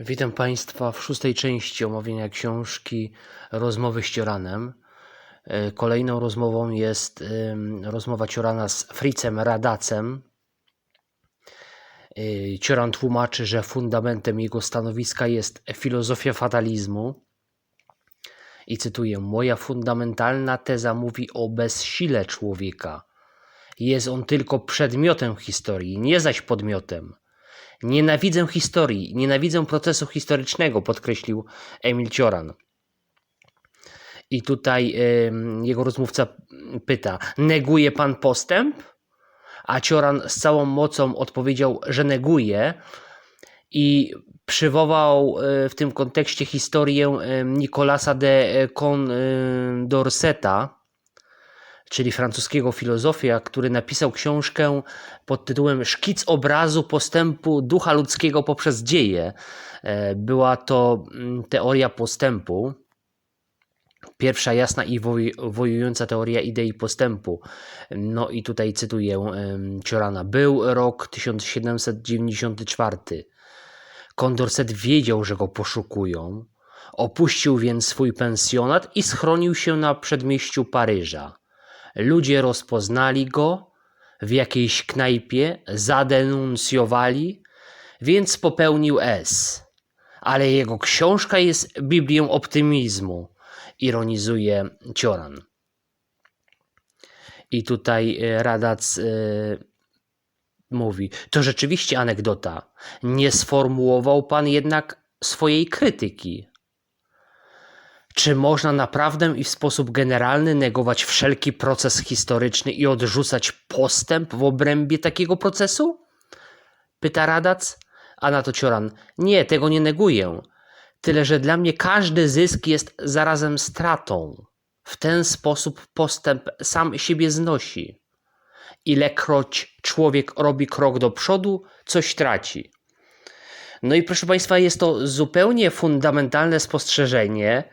Witam Państwa w szóstej części omawiania książki Rozmowy z Cioranem. E, Kolejną rozmową jest rozmowa Ciorana z Fritzem Radacem. E, Cioran tłumaczy, że fundamentem jego stanowiska jest filozofia fatalizmu. I cytuję: Moja fundamentalna teza mówi o bezsile człowieka. Jest on tylko przedmiotem historii, nie zaś podmiotem. Nienawidzę historii, nienawidzę procesu historycznego, podkreślił Emil Cioran. I tutaj jego rozmówca pyta: Neguje pan postęp? A Cioran z całą mocą odpowiedział, że neguje i przywołał y, w tym kontekście historię Nicolasa de Condorceta, czyli francuskiego filozofia, który napisał książkę pod tytułem Szkic obrazu postępu ducha ludzkiego poprzez dzieje. E, Była to mm, teoria postępu. Pierwsza jasna i woj- wojująca teoria idei postępu. No i tutaj cytuję Ciorana. Był rok 1794. Condorcet wiedział, że go poszukują. Opuścił więc swój pensjonat i schronił się na przedmieściu Paryża. Ludzie rozpoznali go w jakiejś knajpie, zadenuncjowali, więc popełnił S. Ale jego książka jest Biblią optymizmu, ironizuje Cioran. I tutaj e, Radac e, mówi: To rzeczywiście anegdota. Nie sformułował pan jednak swojej krytyki. Czy można naprawdę i w sposób generalny negować wszelki proces historyczny i odrzucać postęp w obrębie takiego procesu? Pyta Radac, a na to Cioran. Nie, tego nie neguję. Tyle, że dla mnie każdy zysk jest zarazem stratą. W ten sposób postęp sam siebie znosi. Ilekroć człowiek robi krok do przodu, coś traci. No i proszę Państwa, jest to zupełnie fundamentalne spostrzeżenie,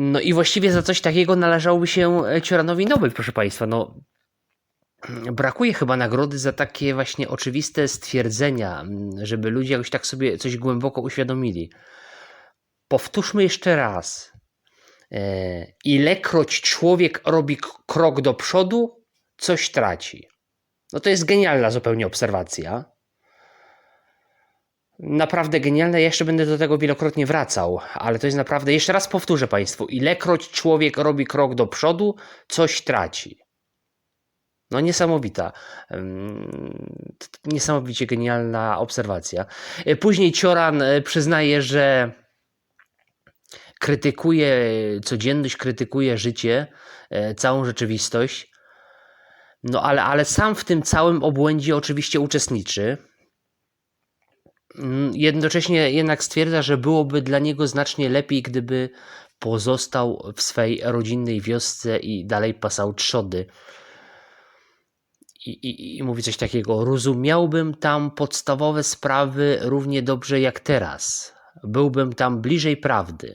no i właściwie za coś takiego należałoby się e, Cioranowi Nobel, proszę Państwa. No, brakuje chyba nagrody za takie właśnie oczywiste stwierdzenia, żeby ludzie jakoś tak sobie coś głęboko uświadomili. Powtórzmy jeszcze raz. E, ilekroć człowiek robi krok do przodu, coś traci. No to jest genialna zupełnie obserwacja. Naprawdę genialne. Ja jeszcze będę do tego wielokrotnie wracał, ale to jest naprawdę. Jeszcze raz powtórzę Państwu: ilekroć człowiek robi krok do przodu, coś traci. No niesamowita. Niesamowicie genialna obserwacja. E, Później Cioran e, przyznaje, że krytykuje codzienność, krytykuje życie, e, całą rzeczywistość. No ale, ale sam w tym całym obłędzie oczywiście uczestniczy. Mm, Jednocześnie jednak stwierdza, że byłoby dla niego znacznie lepiej, gdyby pozostał w swej rodzinnej wiosce i dalej pasał trzody. I, i, I mówi coś takiego: Rozumiałbym tam podstawowe sprawy równie dobrze jak teraz. Byłbym tam bliżej prawdy.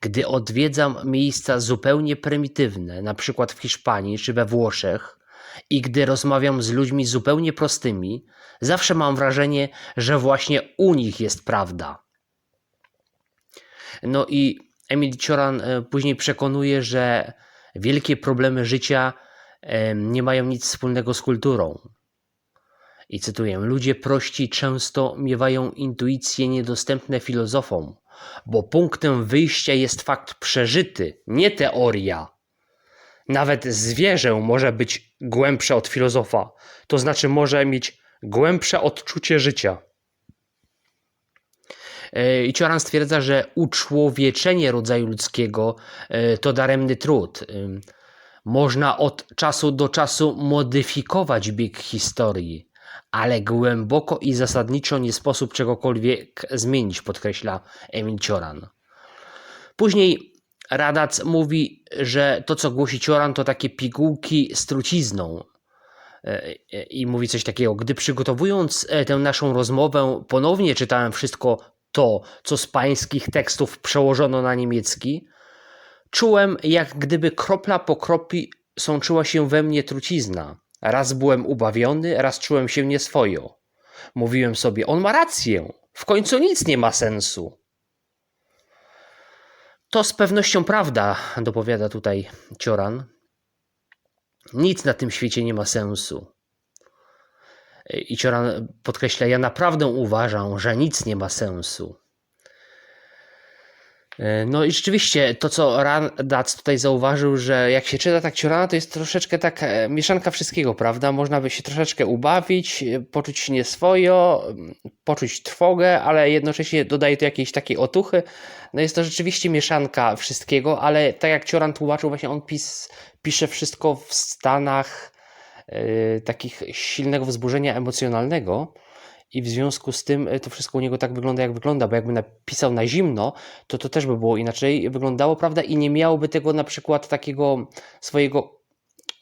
Gdy odwiedzam miejsca zupełnie prymitywne, na przykład w Hiszpanii czy we Włoszech, i gdy rozmawiam z ludźmi zupełnie prostymi, zawsze mam wrażenie, że właśnie u nich jest prawda. No i Emil Cioran e, później przekonuje, że wielkie problemy życia e, nie mają nic wspólnego z kulturą. I cytuję: Ludzie prości często miewają intuicje niedostępne filozofom, bo punktem wyjścia jest fakt przeżyty, nie teoria. Nawet zwierzę może być głębsze od filozofa, to znaczy może mieć głębsze odczucie życia. E, I Cioran stwierdza, że uczłowieczenie rodzaju ludzkiego e, to daremny trud. Ym, Można od czasu do czasu modyfikować bieg historii, ale głęboko i zasadniczo nie sposób czegokolwiek zmienić, podkreśla Emil Cioran. Później Radac mówi, że to, co głosi Cioran, to takie pigułki z trucizną. E, e, I mówi coś takiego. Gdy przygotowując e, tę naszą rozmowę, ponownie czytałem wszystko to, co z pańskich tekstów przełożono na niemiecki, czułem, jak gdyby kropla po kropli sączyła się we mnie trucizna. Raz byłem ubawiony, raz czułem się nieswojo. Mówiłem sobie, on ma rację. W końcu nic nie ma sensu. To z pewnością prawda, dopowiada tutaj Cioran. Nic na tym świecie nie ma sensu. I Cioran podkreśla, ja naprawdę uważam, że nic nie ma sensu. E, no i rzeczywiście to, co Randac tutaj zauważył, że jak się czyta tak Ciorana, to jest troszeczkę tak e, mieszanka wszystkiego, prawda? Można by się troszeczkę ubawić, e, poczuć się nieswojo, poczuć trwogę, ale jednocześnie dodaje to jakiejś takiej otuchy. No jest to rzeczywiście mieszanka wszystkiego, ale tak jak Cioran tłumaczył, właśnie on pis, pisze wszystko w stanach yy, takich silnego wzburzenia emocjonalnego i w związku z tym e, to wszystko u niego tak wygląda, jak wygląda, bo jakby napisał na zimno, to to też by było inaczej wyglądało, prawda? I nie miałoby tego na przykład takiego swojego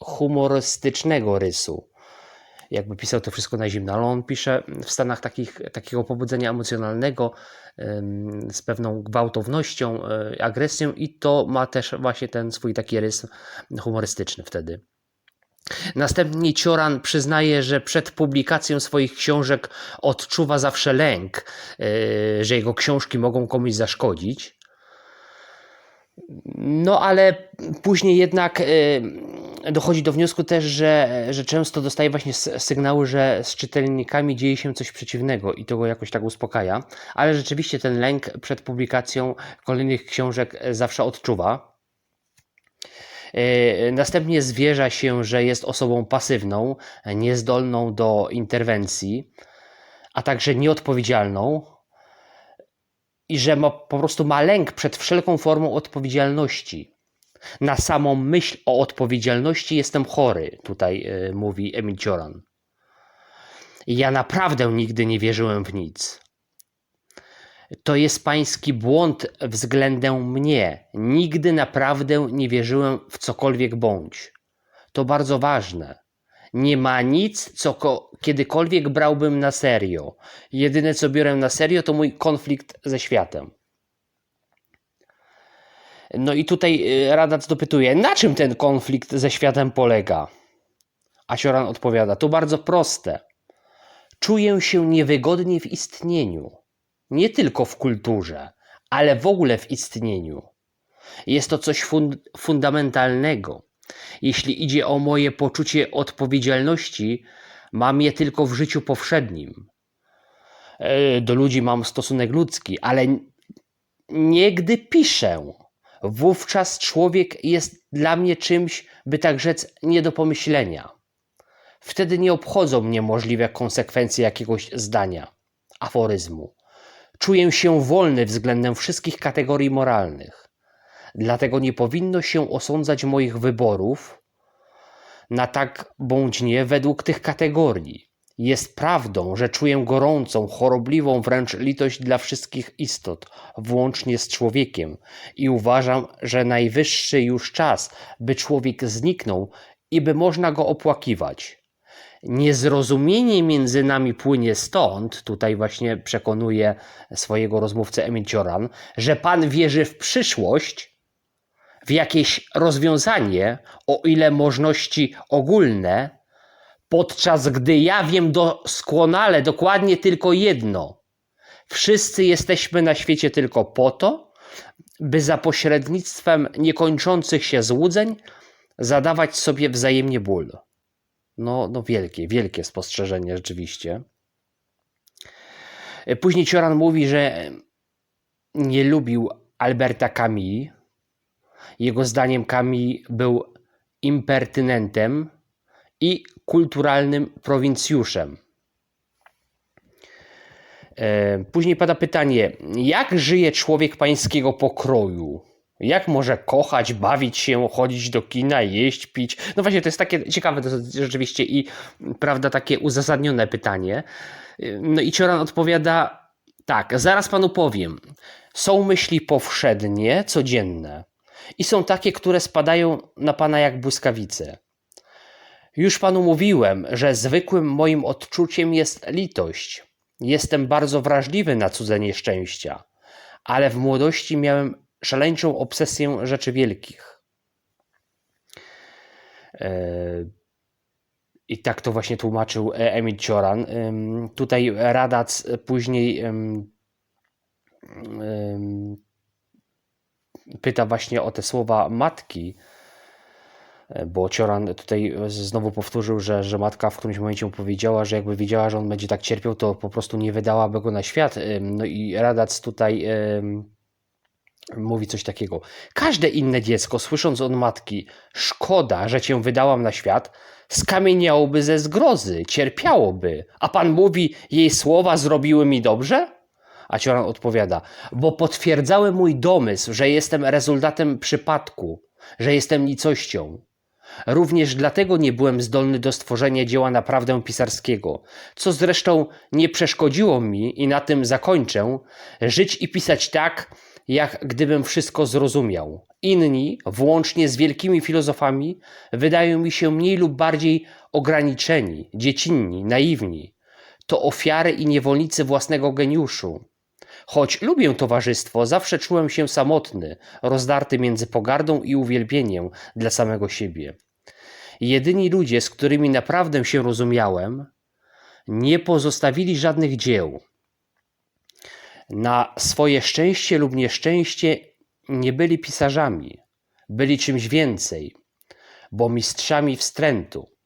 humorystycznego rysu. Jakby pisał to wszystko na zimno, ale on pisze w stanach takich, takiego pobudzenia emocjonalnego, z pewną gwałtownością, e, agresją, i to ma też właśnie ten swój taki rys humorystyczny wtedy. Następnie Cioran przyznaje, że przed publikacją swoich książek odczuwa zawsze lęk, e, że jego książki mogą komuś zaszkodzić. No ale później jednak e, dochodzi do wniosku też, że, że często dostaje właśnie sygnały, że z czytelnikami dzieje się coś przeciwnego i to go jakoś tak uspokaja. Ale rzeczywiście ten lęk przed publikacją kolejnych książek zawsze odczuwa. E, następnie zwierza się, że jest osobą pasywną, niezdolną do interwencji, a także nieodpowiedzialną i że ma, po prostu ma lęk przed wszelką formą odpowiedzialności. Na samą myśl o odpowiedzialności jestem chory, tutaj y, mówi Emil Cioran. Ja naprawdę nigdy nie wierzyłem w nic. To jest pański błąd względem mnie. Nigdy naprawdę nie wierzyłem w cokolwiek bądź. To bardzo ważne. Nie ma nic, co kiedykolwiek brałbym na serio. Jedyne, co biorę na serio, to mój konflikt ze światem. No i tutaj y, Radac dopytuje, na czym ten konflikt ze światem polega? A Sioran odpowiada, to bardzo proste. Czuję się niewygodnie w istnieniu nie tylko w kulturze, ale w ogóle w istnieniu. Jest to coś fund fundamentalnego. Jeśli idzie o moje poczucie odpowiedzialności, mam je tylko w życiu powszednim. E, do ludzi mam stosunek ludzki, ale nie gdy piszę. Wówczas człowiek jest dla mnie czymś, by tak rzec, nie do pomyślenia. Wtedy nie obchodzą mnie możliwe konsekwencje jakiegoś zdania, aforyzmu. Czuję się wolny względem wszystkich kategorii moralnych. Dlatego nie powinno się osądzać moich wyborów na tak bądź nie według tych kategorii. Jest prawdą, że czuję gorącą, chorobliwą wręcz litość dla wszystkich istot, włącznie z człowiekiem, i uważam, że najwyższy już czas, by człowiek zniknął i by można go opłakiwać. Niezrozumienie między nami płynie stąd, tutaj właśnie przekonuje swojego rozmówcę Emil Cioran, że Pan wierzy w przyszłość, w jakieś rozwiązanie, o ile możności ogólne, podczas gdy ja wiem doskonale, dokładnie tylko jedno. Wszyscy jesteśmy na świecie tylko po to, by za pośrednictwem niekończących się złudzeń zadawać sobie wzajemnie ból. No, no wielkie, wielkie spostrzeżenie rzeczywiście. Później Cioran mówi, że nie lubił Alberta Camus. Jego zdaniem Camus był impertynentem i kulturalnym prowincjuszem. E, później pada pytanie, jak żyje człowiek pańskiego pokroju? Jak może kochać, bawić się, chodzić do kina, jeść, pić? No właśnie, to jest takie ciekawe to jest rzeczywiście i prawda, takie uzasadnione pytanie. No i Cioran odpowiada tak, zaraz panu powiem. Są myśli powszednie, codzienne i są takie, które spadają na pana jak błyskawice. Już panu mówiłem, że zwykłym moim odczuciem jest litość. Jestem bardzo wrażliwy na cudze nieszczęścia, ale w młodości miałem szaleńczą obsesję rzeczy wielkich. E, I tak to właśnie tłumaczył e, Emil Cioran. Tutaj Radac później pyta właśnie o te słowa matki, e, bo Cioran tutaj znowu powtórzył, że, że matka w którymś momencie mu powiedziała, że jakby wiedziała, że on będzie tak cierpiał, to po prostu nie wydałaby go na świat. No i Radac tutaj mówi coś takiego. Każde inne dziecko, słysząc od matki, szkoda, że cię wydałam na świat, skamieniałoby ze zgrozy, cierpiałoby. A pan mówi, jej słowa zrobiły mi dobrze? A Cioran odpowiada, bo potwierdzały mój domysł, że jestem rezultatem przypadku, że jestem nicością. Również dlatego nie byłem zdolny do stworzenia dzieła naprawdę pisarskiego, co zresztą nie przeszkodziło mi, i na tym zakończę, żyć i pisać tak, jak gdybym wszystko zrozumiał. Inni, włącznie z wielkimi filozofami, wydają mi się mniej lub bardziej ograniczeni, dziecinni, naiwni. To ofiary i niewolnicy własnego geniuszu. Choć lubię towarzystwo, zawsze czułem się samotny, rozdarty między pogardą i uwielbieniem dla samego siebie. Jedyni ludzie, z którymi naprawdę się rozumiałem, nie pozostawili żadnych dzieł. Na swoje szczęście lub nieszczęście nie byli pisarzami, byli czymś więcej, bo mistrzami wstrętu.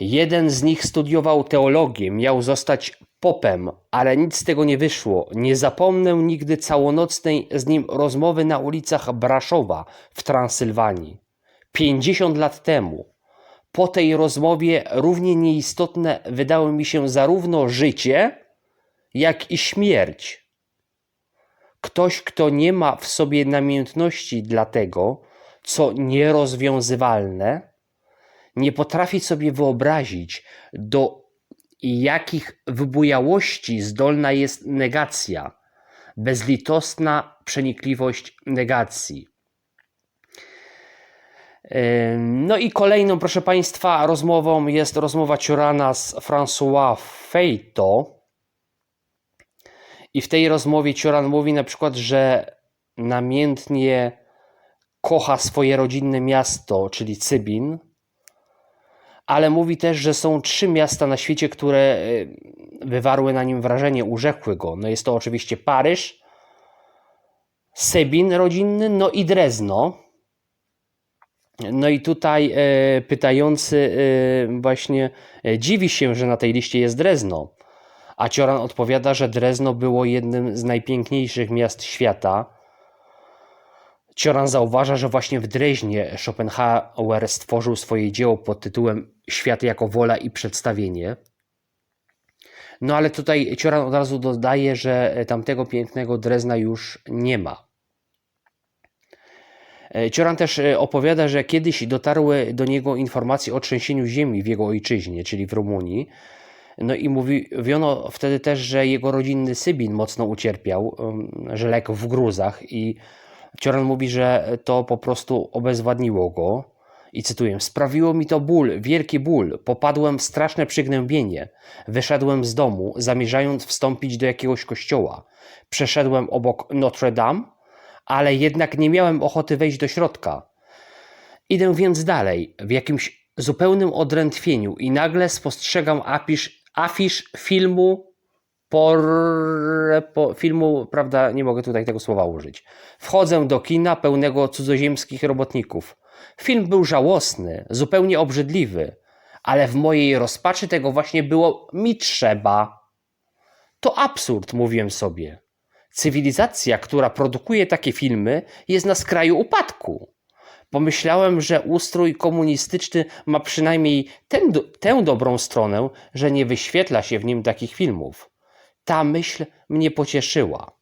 Jeden z nich studiował teologię, miał zostać popem, ale nic z tego nie wyszło. Nie zapomnę nigdy całonocnej z nim rozmowy na ulicach Braszowa w Transylwanii. 50 lat temu. Po tej rozmowie równie nieistotne wydało mi się zarówno życie, jak i śmierć. Ktoś, kto nie ma w sobie namiętności dla tego, co nierozwiązywalne, nie potrafi sobie wyobrazić, do jakich wybujałości zdolna jest negacja, bezlitosna przenikliwość negacji. No i kolejną, proszę Państwa, rozmową jest rozmowa Ciorana z François Feito. I w tej rozmowie Cioran mówi na przykład, że namiętnie kocha swoje rodzinne miasto, czyli Cybin, ale mówi też, że są trzy miasta na świecie, które y, wywarły na nim wrażenie, urzekły go. No jest to oczywiście Paryż, Cybin rodzinny, no i Drezno. No i tutaj e, pytający e, właśnie dziwi się, że na tej liście jest Drezno. A Cioran odpowiada, że Drezno było jednym z najpiękniejszych miast świata. Cioran zauważa, że właśnie w Dreźnie Schopenhauer stworzył swoje dzieło pod tytułem Świat jako wola i przedstawienie. No ale tutaj Cioran od razu dodaje, że tamtego pięknego Drezna już nie ma. Cioran też e, opowiada, że kiedyś dotarły do niego informacje o trzęsieniu ziemi w jego ojczyźnie, czyli w Rumunii. No i mówiono wtedy też, że jego rodzinny Sybin mocno ucierpiał, em, że legł w gruzach i Cioran mówi, że to po prostu obezwładniło go. I cytuję: Sprawiło mi to ból, wielki ból. Popadłem w straszne przygnębienie. Wyszedłem z domu, zamierzając wstąpić do jakiegoś kościoła. Przeszedłem obok Notre Dame, ale jednak nie miałem ochoty wejść do środka. Idę więc dalej, w jakimś zupełnym odrętwieniu i nagle spostrzegam afisz, afisz filmu por, po, filmu, prawda, nie mogę tutaj tego słowa użyć. Wchodzę do kina pełnego cudzoziemskich robotników. Film był żałosny, zupełnie obrzydliwy, ale w mojej rozpaczy tego właśnie było mi trzeba. To absurd, mówiłem sobie. Cywilizacja, która produkuje takie filmy, jest na skraju upadku. Pomyślałem, że ustrój komunistyczny ma przynajmniej ten, tę dobrą stronę, że nie wyświetla się w nim takich filmów. Ta myśl mnie pocieszyła.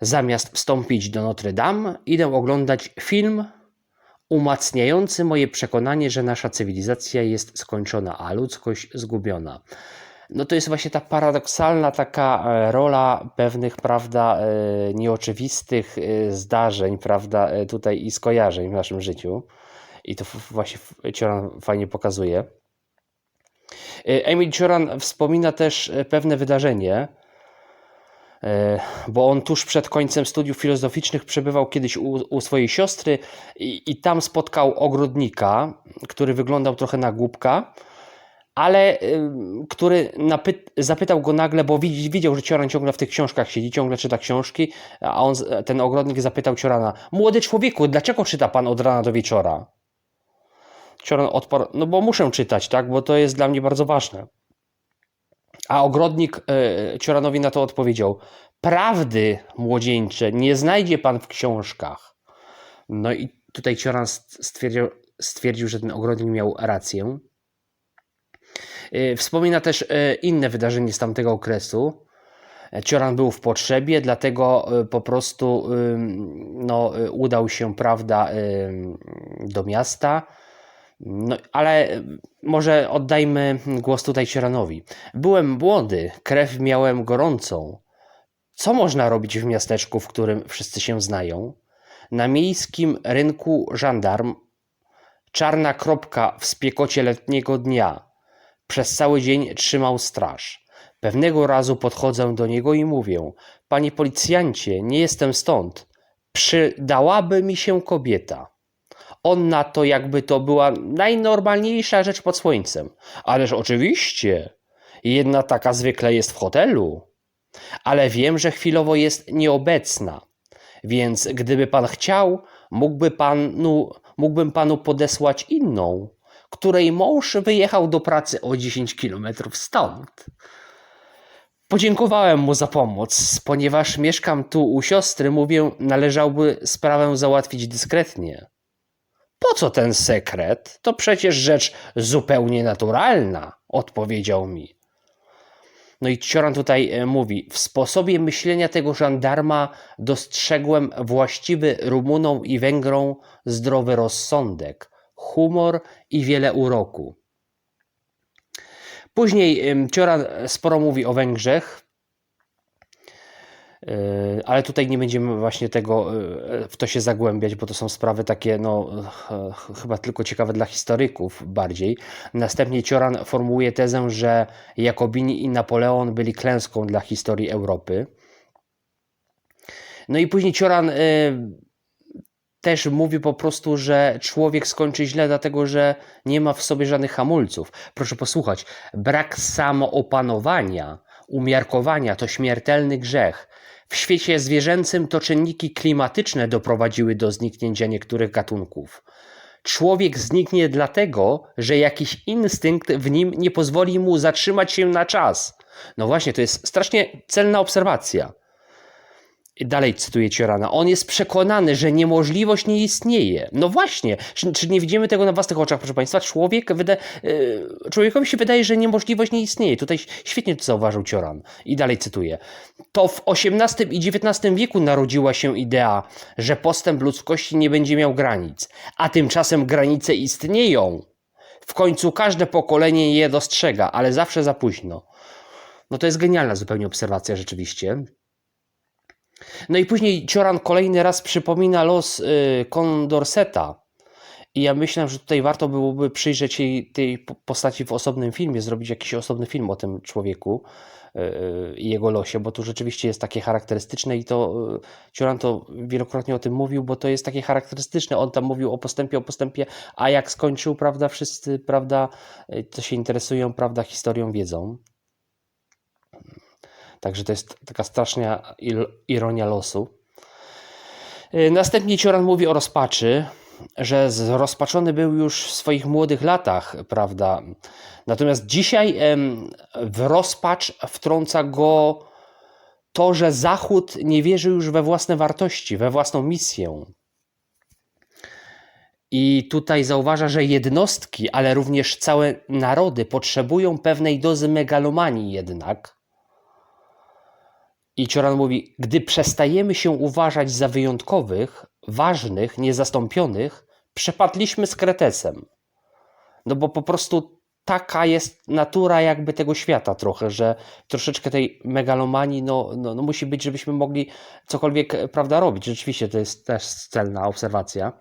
Zamiast wstąpić do Notre Dame, idę oglądać film umacniający moje przekonanie, że nasza cywilizacja jest skończona, a ludzkość zgubiona no to jest właśnie ta paradoksalna taka e, rola pewnych, prawda, e, nieoczywistych e, zdarzeń, prawda, tutaj i skojarzeń w naszym życiu. I to właśnie Cioran fajnie pokazuje. Emil Cioran wspomina też pewne wydarzenie, bo on tuż przed końcem studiów filozoficznych przebywał kiedyś u, u swojej siostry i, i tam spotkał ogrodnika, który wyglądał trochę na głupka, ale y, który zapytał go nagle, bo widzi, widział, że Cioran ciągle w tych książkach siedzi, ciągle czyta książki, a on, ten ogrodnik zapytał Ciorana, młody człowieku, dlaczego czyta pan od rana do wieczora? Cioran odparł, no bo muszę czytać, tak, bo to jest dla mnie bardzo ważne. A ogrodnik e, Cioranowi na to odpowiedział: Prawdy, młodzieńcze, nie znajdzie pan w książkach. No i tutaj Cioran st- stwierdził, stwierdził, że ten ogrodnik miał rację. E, Wspomina też e, inne wydarzenie z tamtego okresu. E, Cioran był w potrzebie, dlatego po prostu no, udał się, prawda, do miasta. No, ale może oddajmy głos tutaj Cioranowi. Byłem młody, krew miałem gorącą. Co można robić w miasteczku, w którym wszyscy się znają? Na miejskim rynku żandarm, czarna kropka w spiekocie letniego dnia. Przez cały dzień trzymał straż. Pewnego razu podchodzę do niego i mówię: Panie policjancie, nie jestem stąd. Przydałaby mi się kobieta. On na to, jakby to była najnormalniejsza rzecz pod słońcem. Ależ oczywiście, jedna taka zwykle jest w hotelu. Ale wiem, że chwilowo jest nieobecna. Więc gdyby pan chciał, mógłby panu, mógłbym panu podesłać inną, której mąż wyjechał do pracy o 10 kilometrów stąd. Podziękowałem mu za pomoc, ponieważ mieszkam tu u siostry, mówię, należałoby sprawę załatwić dyskretnie. Po co ten sekret? To przecież rzecz zupełnie naturalna, odpowiedział mi. No i Cioran tutaj e, mówi: W sposobie myślenia tego żandarma dostrzegłem właściwy Rumunom i Węgrom zdrowy rozsądek, humor i wiele uroku. Później Cioran sporo mówi o Węgrzech, Yy, ale tutaj nie będziemy właśnie tego yy, w to się zagłębiać, bo to są sprawy takie, no, e, chyba tylko ciekawe dla historyków bardziej. Następnie Cioran formułuje tezę, że Jakobini i Napoleon byli klęską dla historii Europy. No i później Cioran też mówi po prostu, że człowiek skończy źle, dlatego że nie ma w sobie żadnych hamulców. Proszę posłuchać, brak samoopanowania, umiarkowania to śmiertelny grzech. W świecie zwierzęcym to czynniki klimatyczne doprowadziły do zniknięcia niektórych gatunków. Człowiek zniknie dlatego, że jakiś instynkt w nim nie pozwoli mu zatrzymać się na czas. No właśnie, to jest strasznie celna obserwacja. Dalej cytuję Ciorana. On jest przekonany, że niemożliwość nie istnieje. No właśnie, czy, czy nie widzimy tego na własnych oczach, proszę Państwa? Człowiek wyda, yy, człowiekowi się wydaje, że niemożliwość nie istnieje. Tutaj świetnie to zauważył Cioran. I dalej cytuję. To w XVIII i XIX wieku narodziła się idea, że postęp ludzkości nie będzie miał granic, a tymczasem granice istnieją. W końcu każde pokolenie je dostrzega, ale zawsze za późno. No to jest genialna zupełnie obserwacja rzeczywiście. No i później Cioran kolejny raz przypomina los y, Condorseta. I ja myślę, że tutaj warto byłoby przyjrzeć jej, tej po- postaci w osobnym filmie, zrobić jakiś osobny film o tym człowieku y, y, i jego losie, bo tu rzeczywiście jest takie charakterystyczne i to y, Cioran to wielokrotnie o tym mówił, bo to jest takie charakterystyczne. On tam mówił o postępie, o postępie, a jak skończył, prawda, wszyscy, prawda, y, co się interesują, prawda, historią wiedzą. Także to jest taka straszna ironia losu. Yy, Następnie Cioran mówi o rozpaczy, że zrozpaczony był już w swoich młodych latach, prawda? Natomiast dzisiaj w rozpacz wtrąca go to, że Zachód nie wierzy już we własne wartości, we własną misję. I tutaj zauważa, że jednostki, ale również całe narody potrzebują pewnej dozy megalomanii jednak. I Cioran mówi, gdy przestajemy się uważać za wyjątkowych, ważnych, niezastąpionych, przepadliśmy z kretesem. No bo po prostu taka jest natura jakby tego świata trochę, że troszeczkę tej megalomanii no, no, no musi być, żebyśmy mogli cokolwiek e, prawda robić. Rzeczywiście to jest też celna obserwacja.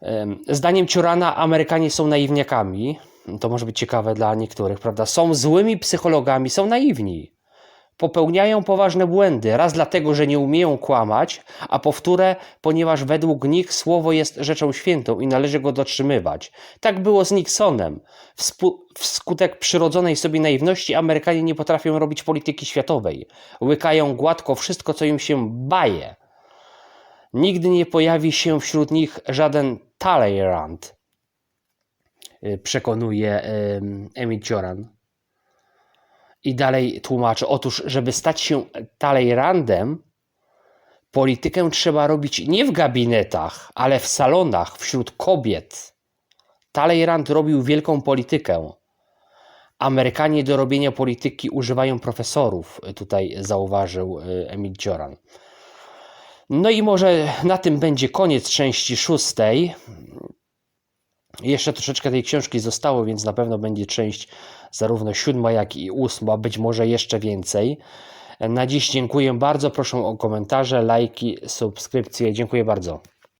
Em, Zdaniem Ciorana Amerykanie są naiwniakami. To może być ciekawe dla niektórych, prawda? Są złymi psychologami, są naiwni. Popełniają poważne błędy. Raz dlatego, że nie umieją kłamać, a powtórę, ponieważ według nich słowo jest rzeczą świętą i należy go dotrzymywać. Tak było z Nixonem. Wskutek przyrodzonej sobie naiwności Amerykanie nie potrafią robić polityki światowej. Łykają gładko wszystko, co im się baje. Nigdy nie pojawi się wśród nich żaden Talleyrand, y, przekonuje Emil Cioran. I dalej tłumaczy, otóż, żeby stać się Talleyrandem, politykę trzeba robić nie w gabinetach, ale w salonach, wśród kobiet. Talleyrand robił wielką politykę. Amerykanie do robienia polityki używają profesorów, tutaj zauważył y, Emil Cioran. No i może na tym będzie koniec części szóstej. Jeszcze troszeczkę tej książki zostało, więc na pewno będzie część zarówno siódma, jak i ósma, być może jeszcze więcej. Na dziś dziękuję bardzo. Proszę o komentarze, lajki, subskrypcje. Dziękuję bardzo.